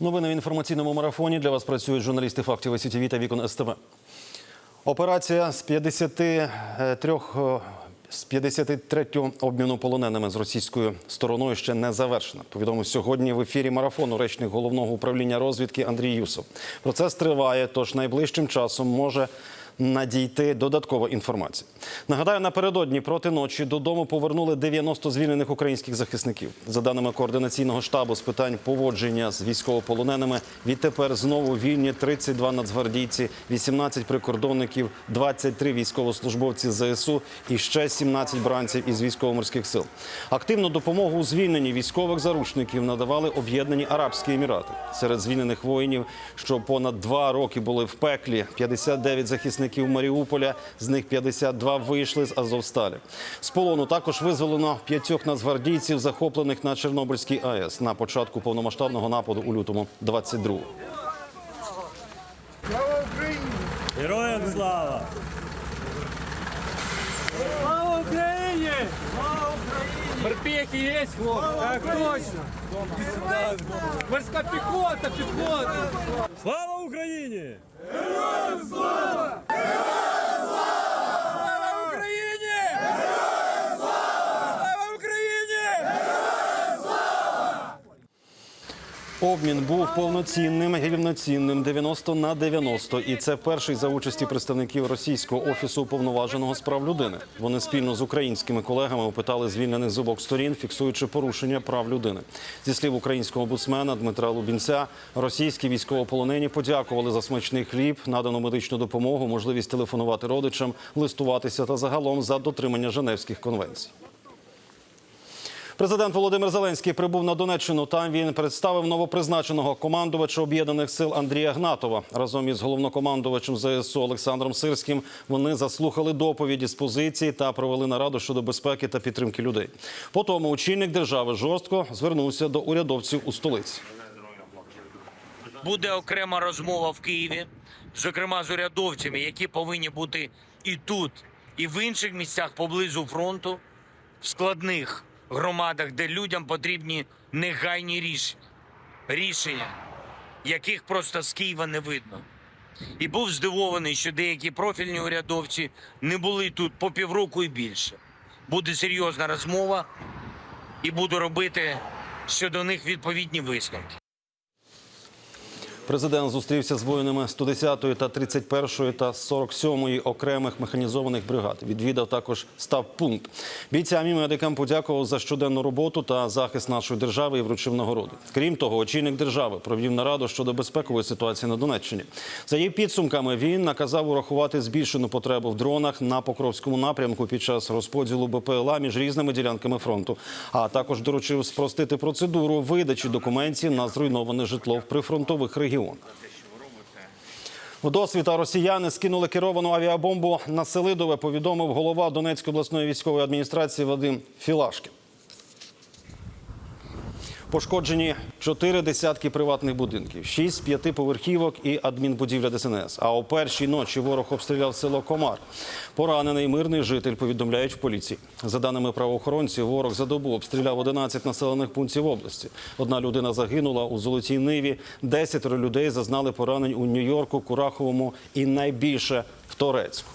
Новини в інформаційному марафоні для вас працюють журналісти фактів СІТВ та Вікон СТВ. Операція з 53 е, з 53 обміну полоненими з російською стороною ще не завершена. Повідомив сьогодні в ефірі марафону речник головного управління розвідки Андрій Юсов. Процес триває, тож найближчим часом може надійти додаткова інформація. Нагадаю, напередодні проти ночі додому повернули 90 звільнених українських захисників. За даними координаційного штабу з питань поводження з військовополоненими, відтепер знову вільні 32 нацгвардійці, 18 прикордонників, 23 військовослужбовці ЗСУ і ще 17 бранців із військово-морських сил. Активну допомогу у звільненні військових заручників надавали об'єднані Арабські Емірати. Серед звільнених воїнів, що понад два роки були в пеклі, 59 захисників Маріуполя, з них 52 вийшли з Азовсталі. З полону також визволено п'ятьох нацгвардійців, захоплених на Чорнобильській АЕС на початку повномасштабного нападу у лютому 22-го. Героям слава! Слава Україні! Слава Україні! Морпехи є, хлопці? Так точно! Морська піхота, піхота! Слава Україні! Слава Україні! Обмін був повноцінним рівноцінним 90 на 90. І це перший за участі представників російського офісу уповноваженого з прав людини. Вони спільно з українськими колегами опитали звільнених з обох сторін, фіксуючи порушення прав людини. Зі слів українського омбудсмена Дмитра Лубінця, російські військовополонені подякували за смачний хліб, надану медичну допомогу, можливість телефонувати родичам, листуватися та загалом за дотримання Женевських конвенцій. Президент Володимир Зеленський прибув на Донеччину. Там він представив новопризначеного командувача об'єднаних сил Андрія Гнатова. Разом із головнокомандувачем ЗСУ Олександром Сирським вони заслухали доповіді з позиції та провели нараду щодо безпеки та підтримки людей. Потім очільник держави жорстко звернувся до урядовців у столиці. буде окрема розмова в Києві, зокрема з урядовцями, які повинні бути і тут, і в інших місцях поблизу фронту, в складних громадах, де людям потрібні негайні рішення, рішення, яких просто з Києва не видно. І був здивований, що деякі профільні урядовці не були тут по півроку і більше. Буде серйозна розмова, і буду робити щодо них відповідні висновки. Президент зустрівся з воїнами 110-ї та 31-ї та 47-ї окремих механізованих бригад. Відвідав також стаб-пункт. Бійцям і медикам подякував за щоденну роботу та захист нашої держави і вручив нагороди. Крім того, очільник держави провів нараду щодо безпекової ситуації на Донеччині. За її підсумками він наказав урахувати збільшену потребу в дронах на Покровському напрямку під час розподілу БПЛА між різними ділянками фронту. А також доручив спростити процедуру видачі документів на зруйноване житло в прифронтових регіонах. В досвіта росіяни скинули керовану авіабомбу на Селидове, повідомив голова Донецької обласної військової адміністрації Вадим Філашкін. Пошкоджені чотири десятки приватних будинків, шість п'ятиповерхівок і адмінбудівля ДСНС. А о першій ночі ворог обстріляв село Комар. Поранений мирний житель повідомляють в поліції. За даними правоохоронців, ворог за добу обстріляв 11 населених пунктів області. Одна людина загинула у Золотій Ниві, десятеро людей зазнали поранень у Нью-Йорку, Кураховому і найбільше в Торецьку.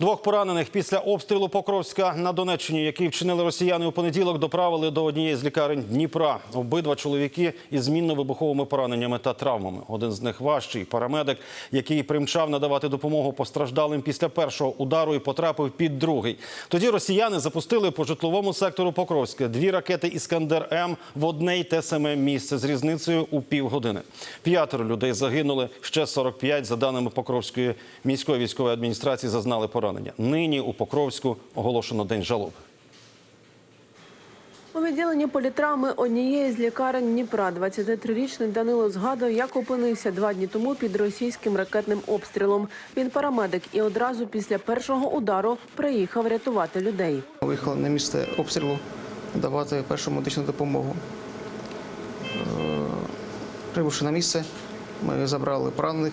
Двох поранених після обстрілу Покровська на Донеччині, який вчинили росіяни у понеділок, доправили до однієї з лікарень Дніпра. Обидва чоловіки із змінно-вибуховими пораненнями та травмами. Один з них важчий парамедик, який примчав надавати допомогу постраждалим після першого удару і потрапив під другий. Тоді росіяни запустили по житловому сектору Покровська дві ракети Іскандер М в одне й те саме місце з різницею у півгодини. П'ятеро людей загинули. Ще 45, за даними Покровської міської військової адміністрації, зазнали поранення. Нині у Покровську оголошено день жалоби. У відділенні політравми однієї з лікарень Дніпра 23-річний Данило згадує, як опинився два дні тому під російським ракетним обстрілом. Він парамедик і одразу після першого удару приїхав рятувати людей. Виїхали на місце обстрілу давати першу медичну допомогу. Е, Прибувши на місце, ми забрали поранених,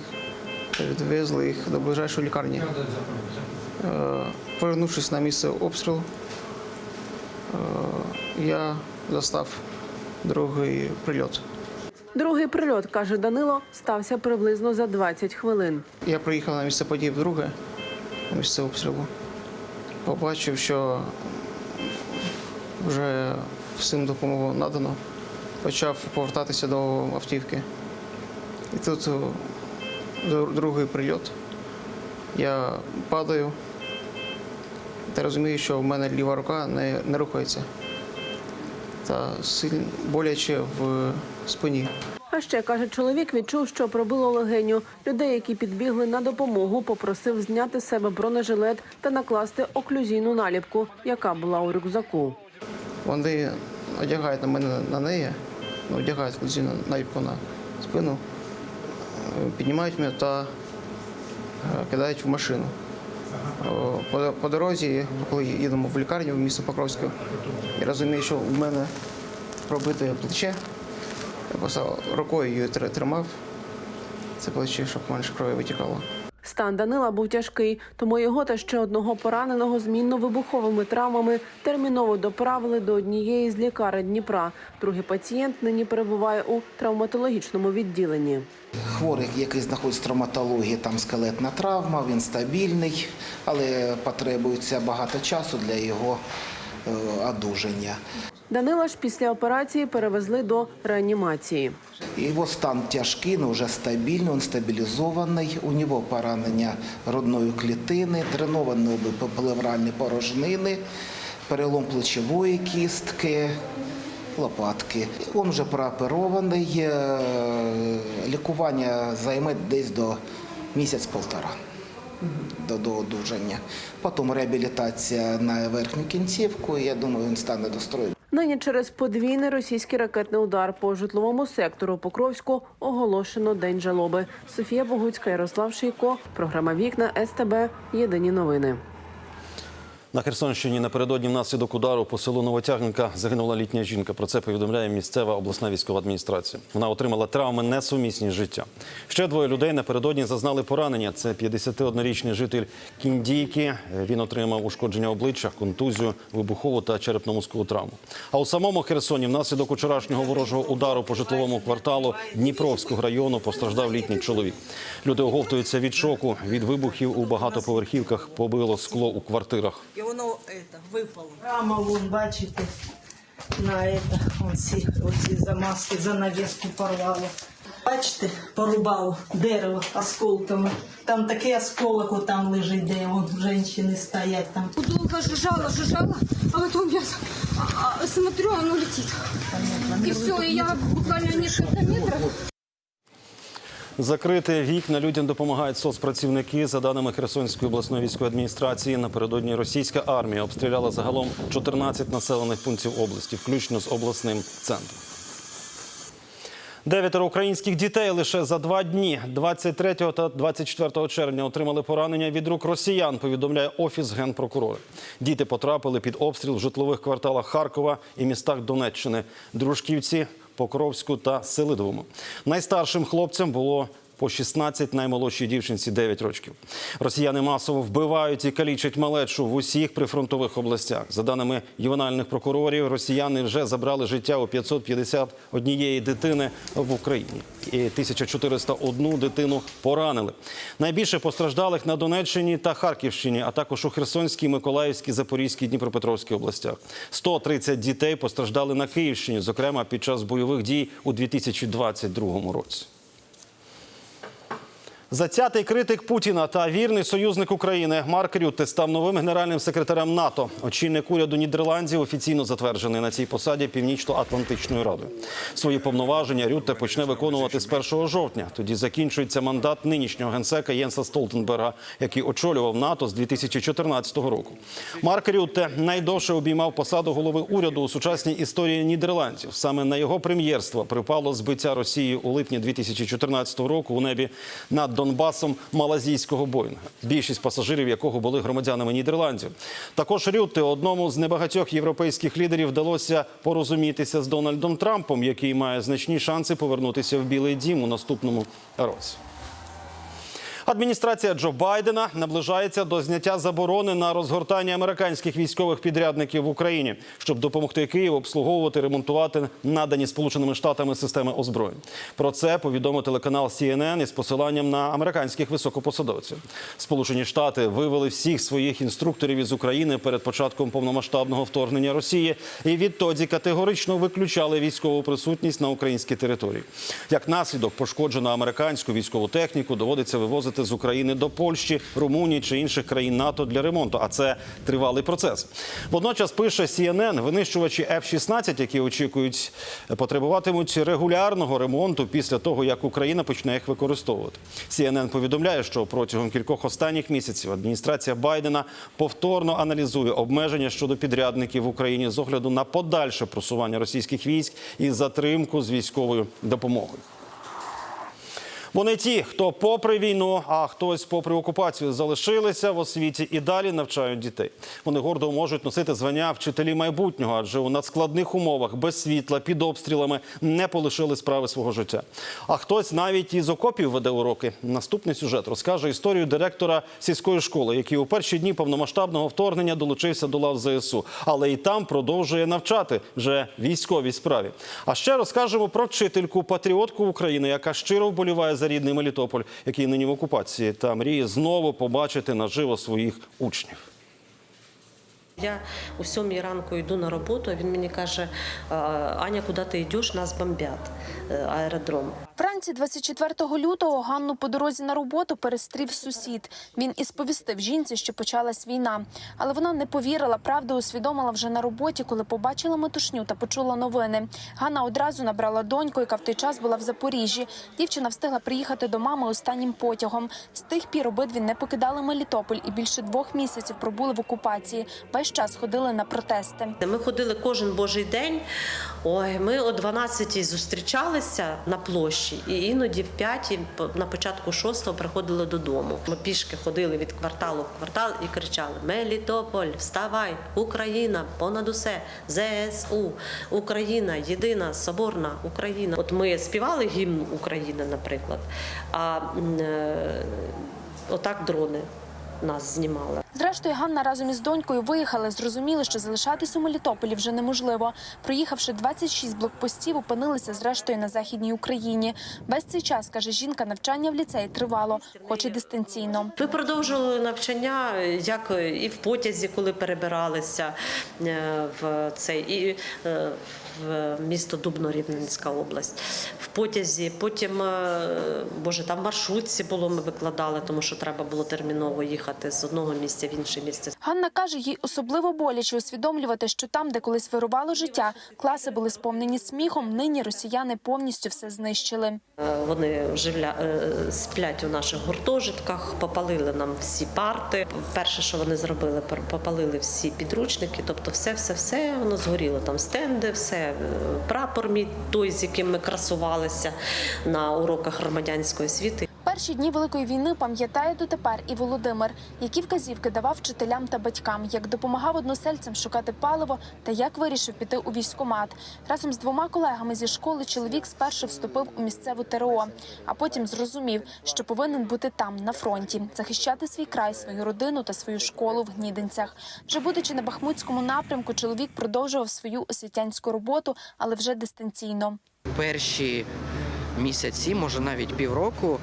відвезли їх до ближайшої лікарні. Е, Повернувшись на місце обстрілу, е, я застав другий прильот. Другий прильот, каже Данило, стався приблизно за 20 хвилин. Я приїхав на місце події вдруге, на місце обстрілу. Побачив, що вже всім допомогу надано. Почав повертатися до автівки. І тут другий прильот. Я падаю та розумію, що в мене ліва рука не, не рухається. Та сильно боляче в спині. А ще каже чоловік, відчув, що пробило легеню. Людей, які підбігли на допомогу, попросив зняти з себе бронежилет та накласти оклюзійну наліпку, яка була у рюкзаку. Вони одягають на мене на неї, ну, одягають кудись наліпку на спину, е, піднімають мене та кидають в машину. По, по дорозі, коли їдемо в лікарню в місто Покровське, я розумію, що в мене пробите плече. Я просто рукою її тримав, це плече, щоб менше крові витікало. Стан Данила був тяжкий, тому його та ще одного пораненого змінно вибуховими травмами терміново доправили до однієї з лікарень Дніпра. Другий пацієнт нині перебуває у травматологічному відділенні. Хворий, який знаходиться в травматології, там скелетна травма, він стабільний, але потребується багато часу для його е, одужання. Данила ж після операції перевезли до реанімації. Його стан тяжкий, але вже стабільний, він стабілізований. У нього поранення грудної клітини, дреновані обе плевральні порожнини, перелом плечової кістки, лопатки. Він вже прооперований. е, Лікування займе десь до місяць-полтора. До, до одужання. Потім реабілітація на верхню кінцівку. і Я думаю, він стане до строю. Нині через подвійний російський ракетний удар по житловому сектору Покровську оголошено день жалоби. Софія Богуцька, Ярослав Шийко, програма Вікна СТБ. Єдині новини. На Херсонщині напередодні внаслідок удару по селу Новотягненка загинула літня жінка. Про це повідомляє місцева обласна військова адміністрація. Вона отримала травми несумісні з життям. Ще двоє людей напередодні зазнали поранення. Це 51-річний житель Кіндійки. Він отримав ушкодження обличчя, контузію, вибухову та черепно-мозкову травму. А у самому Херсоні внаслідок вчорашнього ворожого удару по житловому кварталу Дніпровського району постраждав літній чоловік. Люди оговтуються від шоку. Від вибухів у багатоповерхівках побило скло у квартирах. І воно это, випало. Рама, вон, бачите, на это, вон ці, оці замазки, занавеску порвало. Бачите, порубало дерево осколками. Там такий осколок отам лежить, де вон жінки стоять там. Долго жужжала, жужжала, а потом я смотрю, оно летит. И все, и я буквально несколько метров Закрити вікна людям допомагають соцпрацівники. За даними Херсонської обласної військової адміністрації, напередодні російська армія обстріляла загалом 14 населених пунктів області, включно з обласним центром. Дев'ятеро українських дітей лише за два дні, 23 та 24 червня, отримали поранення від рук росіян. Повідомляє офіс генпрокурора. Діти потрапили під обстріл в житлових кварталах Харкова і містах Донеччини, Дружківці, Покровську та Селидовому. Найстаршим хлопцям було по 16, наймолодшій дівчинці 9 років. Росіяни масово вбивають і калічать малечу в усіх прифронтових областях. За даними ювенальних прокурорів, росіяни вже забрали життя у 551 дитини в Україні. І 1401 дитину поранили. Найбільше постраждалих на Донеччині та Харківщині, а також у Херсонській, Миколаївській, Запорізькій, Дніпропетровській областях. 130 дітей постраждали на Київщині, зокрема під час бойових дій у 2022 році. Затятий критик Путіна та вірний союзник України Марк Рютте став новим генеральним секретарем НАТО. Очільник уряду Нідерландів офіційно затверджений на цій посаді Північно-Атлантичною радою. Свої повноваження Рютте почне виконувати з 1 жовтня. Тоді закінчується мандат нинішнього генсека Єнса Столтенберга, який очолював НАТО з 2014 року. Марк Рютте найдовше обіймав посаду голови уряду у сучасній історії Нідерландів. Саме на його прем'єрство припало збиття Росії у липні 2014 року у небі над Донбасом малазійського Боїнга, більшість пасажирів якого були громадянами Нідерландів. Також Рютте одному з небагатьох європейських лідерів вдалося порозумітися з Дональдом Трампом, який має значні шанси повернутися в Білий Дім у наступному році. Адміністрація Джо Байдена наближається до зняття заборони на розгортання американських військових підрядників в Україні, щоб допомогти Києву обслуговувати, ремонтувати надані Сполученими Штатами системи озброєнь. Про це повідомив телеканал CNN із посиланням на американських високопосадовців. Сполучені Штати вивели всіх своїх інструкторів із України перед початком повномасштабного вторгнення Росії і відтоді категорично виключали військову присутність на українській території. Як наслідок пошкоджено американську військову техніку доводиться вивозити з України до Польщі, Румунії чи інших країн НАТО для ремонту. А це тривалий процес. Водночас пише CNN, винищувачі F-16, які очікують, потребуватимуть регулярного ремонту після того, як Україна почне їх використовувати. CNN повідомляє, що протягом кількох останніх місяців адміністрація Байдена повторно аналізує обмеження щодо підрядників в Україні з огляду на подальше просування російських військ і затримку з військовою допомогою. Вони ті, хто попри війну, а хтось попри окупацію залишилися в освіті і далі навчають дітей. Вони гордо можуть носити звання вчителі майбутнього, адже у надскладних умовах без світла під обстрілами не полишили справи свого життя. А хтось навіть із окопів веде уроки. Наступний сюжет розкаже історію директора сільської школи, який у перші дні повномасштабного вторгнення долучився до лав ЗСУ, але і там продовжує навчати вже військовій справі. А ще розкажемо про вчительку патріотку України, яка щиро вболіває за рідний Мелітополь, який нині в окупації, та мріє знову побачити наживо своїх учнів. Я у сьомій ранку йду на роботу, а він мені каже: Аня, куди ти йдеш? Нас бомбять е, аеродром. Вранці 24 лютого Ганну по дорозі на роботу перестрів сусід. Він і сповістив жінці, що почалась війна. Але вона не повірила, правду усвідомила вже на роботі, коли побачила метушню та почула новини. Ганна одразу набрала доньку, яка в той час була в Запоріжжі. Дівчина встигла приїхати до мами останнім потягом. З тих пір обидві не покидали Мелітополь і більше двох місяців пробули в окупації. Весь час ходили на протести. Ми ходили кожен божий день. Ой, ми о 12-й зустрічалися на площі, і іноді в 5-й, на початку 6-го приходили додому. Ми пішки ходили від кварталу в квартал і кричали: Мелітополь, вставай! Україна, понад усе! ЗСУ, Україна, єдина, соборна Україна. От ми співали гімн України, наприклад. А е, отак дрони нас знімали. Зрештою, Ганна разом із донькою виїхали. Зрозуміли, що залишатись у Мелітополі вже неможливо. Проїхавши 26 блокпостів, опинилися зрештою на західній Україні. Весь цей час каже жінка, навчання в ліцеї тривало, хоч і дистанційно. Ми продовжували навчання, як і в потязі, коли перебиралися е, в цей і е, в місто Дубно, Рівненська область. В потязі, потім, е, боже, там маршрутці було, ми викладали, тому що треба було терміново їхати з одного місця в інше місце. Ганна каже, їй особливо боляче усвідомлювати, що там, де колись вирувало життя, класи були сповнені сміхом. Нині росіяни повністю все знищили. Е, Вони живля... е, сплять у наших гуртожитках, попалили нам всі парти. Перше, що вони зробили, попалили всі підручники, тобто все, все, все воно згоріло. Там стенди, все е, прапор мій той, з яким ми красувалися на уроках громадянської освіти. Перші дні великої війни пам'ятає дотепер і Володимир, які вказівки давав вчителям та батькам, як допомагав односельцям шукати паливо та як вирішив піти у військкомат. Разом з двома колегами зі школи чоловік спершу вступив у місцеву ТРО, а потім зрозумів, що повинен бути там на фронті, захищати свій край, свою родину та свою школу в Гнідинцях. Вже будучи на Бахмутському напрямку, чоловік продовжував свою освітянську роботу, але вже дистанційно. перші місяці, може навіть півроку,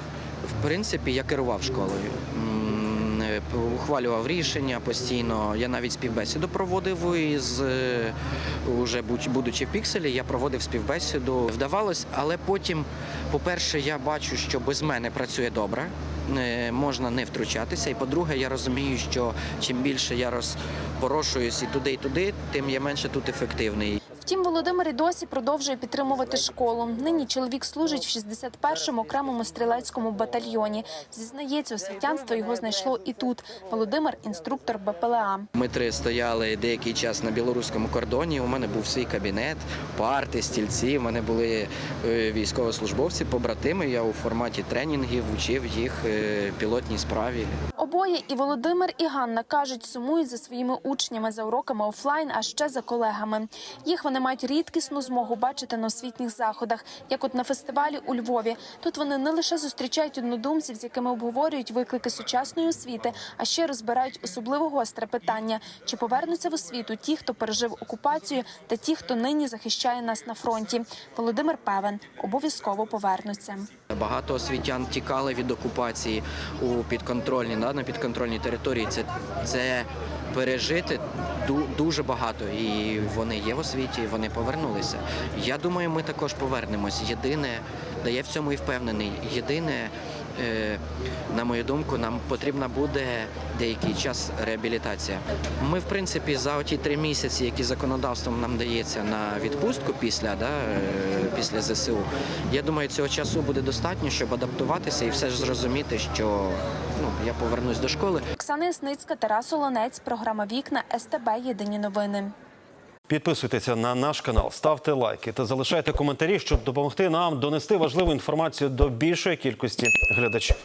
в принципі, я керував школою. Е, Ухвалював рішення постійно. Я навіть співбесіду проводив із е, уже будучи в пікселі, я проводив співбесіду. Вдавалось, але потім, по-перше, я бачу, що без мене працює добре. е, Можна не втручатися. І по-друге, я розумію, що чим більше я розпорошуюсь і туди, і туди, тим я менше тут ефективний. Втім, Володимир і досі продовжує підтримувати школу. Нині чоловік служить в 61-му окремому стрілецькому батальйоні. Зізнається, освітянство його знайшло і тут. Володимир інструктор БПЛА. Ми три стояли деякий час на білоруському кордоні. У мене був свій кабінет, парти, стільці. У мене були е, військовослужбовці, побратими. Я у форматі тренінгів вчив їх е, пілотній справі. Обоє і Володимир, і Ганна кажуть, сумують за своїми учнями за уроками офлайн, а ще за колегами. Їх вони мають рідкісну змогу бачити на освітніх заходах, як от на фестивалі у Львові. Тут вони не лише зустрічають однодумців, з якими обговорюють виклики сучасної освіти, а ще розбирають особливо гостре питання: чи повернуться в освіту ті, хто пережив окупацію, та ті, хто нині захищає нас на фронті. Володимир певен, обов'язково повернуться. Багато освітян тікали від окупації у підконтрольній да, на підконтрольній території. Це, це пережити ду- дуже багато, і вони є в освіті, вони повернулися. Я думаю, ми також повернемось. Єдине, да я в цьому і впевнений. Єдине, е, на мою думку, нам потрібна буде деякий час реабілітація. Ми, в принципі, за оті три місяці, які законодавством нам дається на відпустку після, да, е, після ЗСУ, я думаю, цього часу буде достатньо, щоб адаптуватися і все ж зрозуміти, що я повернусь до школи. Оксана Ясницька, Тарас Олонець, програма Вікна СТБ. Єдині новини. Підписуйтеся на наш канал, ставте лайки та залишайте коментарі, щоб допомогти нам донести важливу інформацію до більшої кількості глядачів.